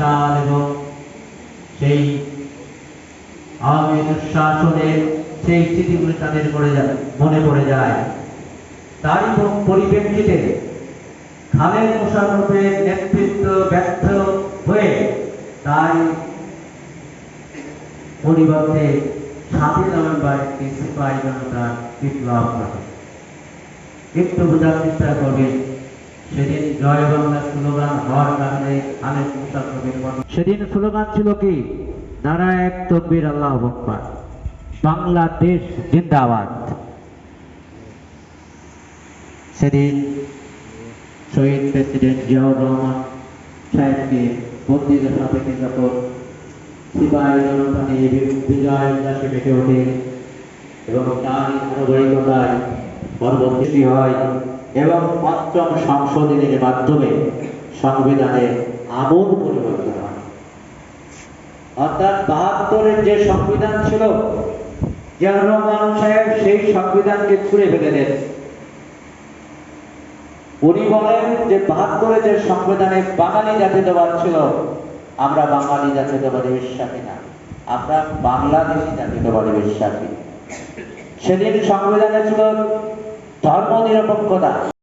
সাল এবং সেই আওয়ামী শাসনের সেই স্মৃতিগুলি তাদের পড়ে যায় মনে পড়ে যায়। তারই পরিপ্রেক্ষিতে খালেদ মোশাররফের নেতৃত্ব ব্যর্থ হয়ে তাই পরিবর্তে সাতই নভেম্বর একটি সিপাহী জনতা বিপ্লব ঘটে। একটু বোঝার চেষ্টা করবেন সেদিন জয় স্লোগান হওয়ার কারণে সেদিন স্লোগান ছিল কি? নারা এক তকবীর আল্লাহ বাংলাদেশ জিন্দাবাদ। সেদিন শহীদ প্রেসিডেন্ট জিয়াউর রহমান সাহেবকে বন্দীদের সাথে যখন সিপাহী বিজয় উল্লাসে ওঠে এবং তার পরবর্তী হয়। এবং পঞ্চম সংশোধনীর মাধ্যমে সংবিধানের আমূল পরিবর্তন হয়। অর্থাৎ বাহাত্তরের যে সংবিধান ছিল জিয়াউর রহমান সাহেব সেই সংবিধানকে ছুঁড়ে ফেলে দেন। উনি বলেন যে বাহাত্তরে যে সংবিধানে বাঙালি জাতীয়তাবাদ ছিল, আমরা বাঙালি জাতীয়তাবাদে বিশ্বাসী না। আমরা বাংলাদেশি জাতীয়তাবাদে বিশ্বাসী। সেদিন সংবিধানে ছিল 다만이라는 거다.